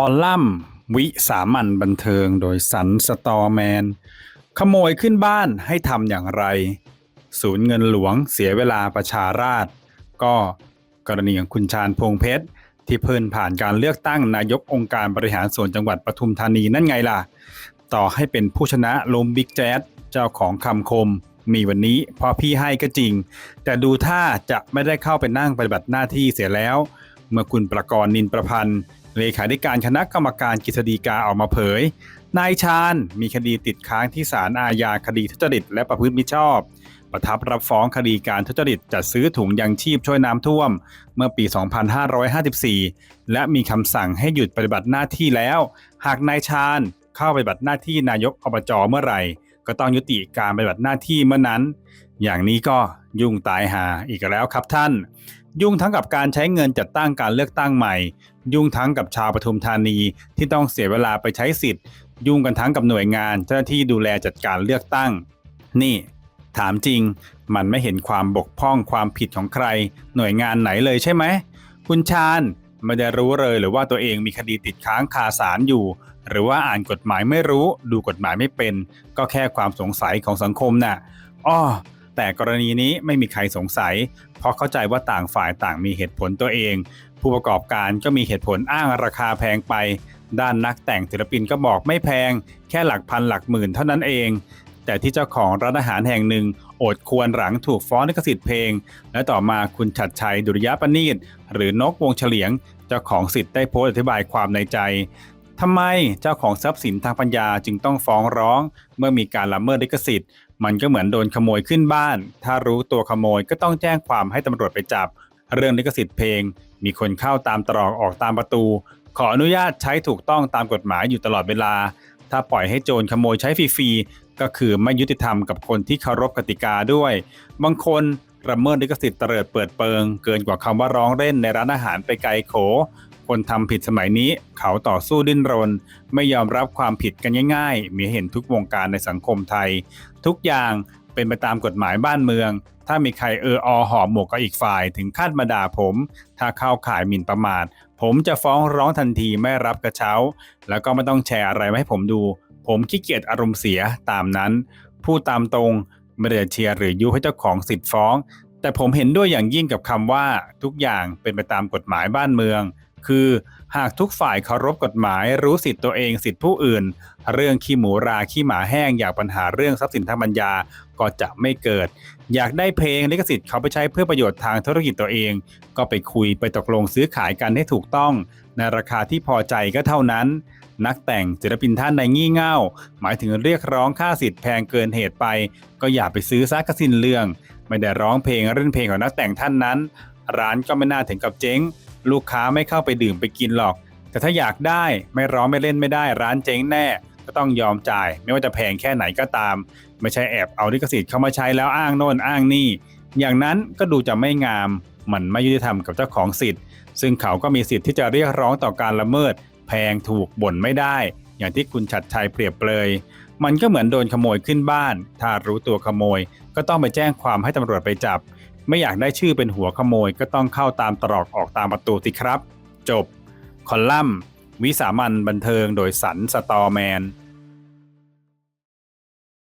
คอลัมน์วิสามันบันเทิงโดยสันสตอแมน ขโมยขึ้นบ้านให้ทำอย่างไร ศูนย์เงินหลวงเสียเวลาประชาราษก็กรณีของคุณชาญพงเพชร ที่เพิ่นผ่านการเลือกตั้งนายกองค์การบริหารส่วนจังหวัดปทุมธานีนั่นไงล่ะ ต่อให้เป็นผู้ชนะลมบิ๊กแจ๊ดเจ้าของคำคม มีวันนี้พอพี่ให้ก็จริง แต่ดูท่าจะไม่ได้เข้าไปนั่งปฏิบัติหน้าที่เสียแล้ว เมื่อคุณประกรณ์นินประพันธ์ เลขาธิการคณะกรรมการกฤษฎีกาออกมาเผย นายชาญมีคดีติดค้างที่ศาลอาญาคดีทุจริตและประพฤติมิชอบ ประทับรับฟ้องคดีการทุจริตจัดซื้อถุงยังชีพช่วยน้ำท่วม เมื่อปี 2554 และมีคำสั่งให้หยุดปฏิบัติหน้าที่แล้ว หากนายชาญเข้าปฏิบัติหน้าที่นายกอบจเมื่อไหร่ ก็ต้องยุติการปฏิบัติหน้าที่เมื่อนั้น อย่างนี้ก็ยุ่งตายหาอีกแล้วครับท่าน ยุ่งทั้งกับการใช้เงินจัดตั้งการเลือกตั้งใหม่ ยุ่งทั้งกับชาวปทุมธานีที่ต้องเสียเวลาไปใช้สิทธิ์ ยุ่งกันทั้งกับหน่วยงานเจ้าหน้าที่ดูแลจัดการเลือกตั้ง นี่ ถามจริง มันไม่เห็นความบกพร่องความผิดของใคร หน่วยงานไหนเลยใช่ไหมคุณชาญไม่ได้รู้เลยหรือว่าตัวเองมีคดีติดค้างคาศาลอยู่ หรือว่าอ่านกฎหมายไม่รู้ ดูกฎหมายไม่เป็น ก็แค่ความสงสัยของสังคมน่ะอ้อ แต่กรณีนี้ไม่มีใครสงสัย เพราะเข้าใจว่าต่างฝ่ายต่างมีเหตุผลตัวเอง ผู้ประกอบการก็มีเหตุผลอ้างราคาแพงไป ด้านนักแต่งศิลปินก็บอกไม่แพง แค่หลักพันหลักหมื่นเท่านั้นเอง แต่ที่เจ้าของร้านอาหารแห่งหนึ่งอดควรหลังถูกฟ้องลิขสิทธิ์เพลง และต่อมาคุณชัดชัยดุริยปณีตหรือนกวงเฉลียง เจ้าของสิทธิ์ได้โพสต์อธิบายความในใจทำไมเจ้าของทรัพย์สินทางปัญญาจึงต้องฟ้องร้อง เมื่อมีการละเมิดลิขสิทธิ์ มันก็เหมือนโดนขโมยขึ้นบ้าน ถ้ารู้ตัวขโมยก็ต้องแจ้งความให้ตำรวจไปจับ เรื่องลิขสิทธิ์เพลง มีคนเข้าตามตรอกออกตามประตู ขออนุญาตใช้ถูกต้องตามกฎหมายอยู่ตลอดเวลา ถ้าปล่อยให้โจรขโมยใช้ฟรีๆก็คือไม่ยุติธรรมกับคนที่เคารพกติกาด้วย บางคนละเมิดลิขสิทธิ์เตลิดเปิดเปิง เกินกว่าคำว่าร้องเล่นในร้านอาหารไปไกลโข คนทำผิดสมัยนี้เขาต่อสู้ดิ้นรน ไม่ยอมรับความผิดกันง่าย ๆ มีเห็นทุกวงการในสังคมไทย ทุกอย่างเป็นไปตามกฎหมายบ้านเมือง ถ้ามีใครเอออหอมหมวกกับอีกฝ่ายถึงขั้นมาด่าผม ถ้าเข้าข่ายหมิ่นประมาท ผมจะฟ้องร้องทันทีไม่รับกระเช้า แล้วก็ไม่ต้องแชร์อะไรมาให้ผมดู ผมขี้เกียจอารมณ์เสียตามนั้น พูดตามตรงไม่ได้เชียร์หรือยุให้เจ้าของสิทธิ์ฟ้องแต่ผมเห็นด้วยอย่างยิ่งกับคำว่าทุกอย่างเป็นไปตามกฎหมายบ้านเมือง คือ หากทุกฝ่ายเคารพกฎหมายรู้สิทธิ์ตัวเองสิทธิผู้อื่น เรื่องขี้หมูราขี้หมาแห้ง อยากปัญหาเรื่องทรัพย์สินทางปัญญาก็จะไม่เกิด อยากได้เพลงลิขสิทธิ์เขาไปใช้เพื่อประโยชน์ทางธุรกิจตัวเอง ก็ไปคุยไปตกลงซื้อขายกันให้ถูกต้อง ในราคาที่พอใจก็เท่านั้น นักแต่งศิลปินท่านในงี่เง่า หมายถึงเรียกร้องค่าสิทธิ์แพงเกินเหตุไป ก็อย่าไปซื้อซะกระสินเรื่อง ไม่ได้ร้องเพลงเล่นเพลงของนักแต่งท่านนั้น ร้านก็ไม่น่าถึงกับเจ๊ง ลูกค้าไม่เข้าไปดื่มไปกินหรอก แต่ถ้าอยากได้ไม่ร้องไม่เล่นไม่ได้ร้านเจ๊งแน่ก็ต้องยอมจ่าย ไม่ว่าจะแพงแค่ไหนก็ตาม ไม่ใช่แอบเอาลิขสิทธิ์เข้ามาใช้แล้วอ้างโน่นอ้างนี่ อย่างนั้นก็ดูจะไม่งามมันไม่ยุติธรรมกับเจ้าของสิทธิ์ ซึ่งเขาก็มีสิทธิ์ที่จะเรียกร้องต่อการละเมิด แพงถูกบ่นไม่ได้ อย่างที่คุณชัดชัยเปรียบเปรยมันก็เหมือนโดนขโมยขึ้นบ้าน ถ้ารู้ตัวขโมย ก็ต้องไปแจ้งความให้ตำรวจไปจับ ไม่อยากได้ชื่อเป็นหัวขโมยก็ต้องเข้าตามตรอกออกตามประตูสิครับ จบ คอลัมน์ วิสามันบันเทิงโดยสันสตอแมน